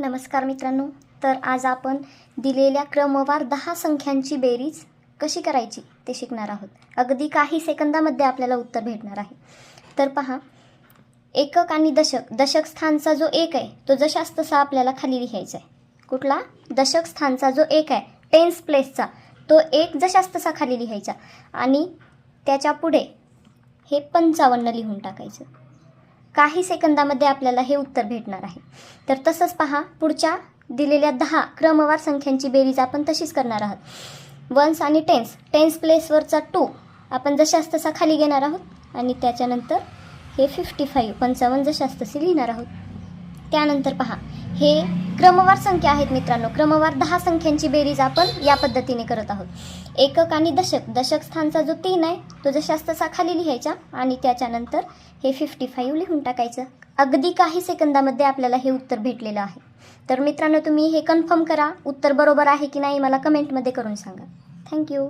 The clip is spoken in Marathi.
नमस्कार मित्रांनो. तर आज आपण दिलेल्या क्रमवार दहा संख्यांची बेरीज कशी करायची ते शिकणार आहोत. अगदी काही सेकंदामध्ये आपल्याला उत्तर भेटणार आहे. तर पहा एकक आणि दशक दशक स्थानचा जो एक आहे तो जशास तसा आपल्याला खाली लिहायचा आहे. कुठला? दशक स्थानचा जो एक आहे टेन्स प्लेसचा तो एक जशास तसा खाली लिहायचा आणि त्याच्या पुढे हे पंचावन्न लिहून टाकायचं. काही सेकंदामध्ये आपल्याला हे उत्तर भेटणार आहे. तर तसंच पहा पुढच्या दिलेल्या दहा क्रमवार संख्यांची बेरीज आपण तशीच करणार आहोत. वन्स आणि टेन्स टेन्स प्लेसवरचा टू आपण जशास तसा खाली घेणार आहोत आणि त्याच्यानंतर हे फिफ्टी फाईव्ह पंचावन्न जशास तसे लिहिणार आहोत. त्यानंतर पहा. हे क्रमवार संख्या आहेत मित्रांनो. क्रमवार दहा संख्यांची बेरीज आपण या पद्धतीने करत आहोत. एकक आणि दशक. दशक स्थानचा जो तीन आहे तो जशास तसा खाली लिहायचा आणि त्याच्यानंतर हे फिफ्टी फाईव्ह लिहून टाकायचं. अगदी काही सेकंदामध्ये आपल्याला हे उत्तर भेटलेलं आहे. तर मित्रांनो तुम्ही हे कन्फर्म करा. उत्तर बरोबर आहे की नाही मला कमेंटमध्ये करून सांगा. थँक्यू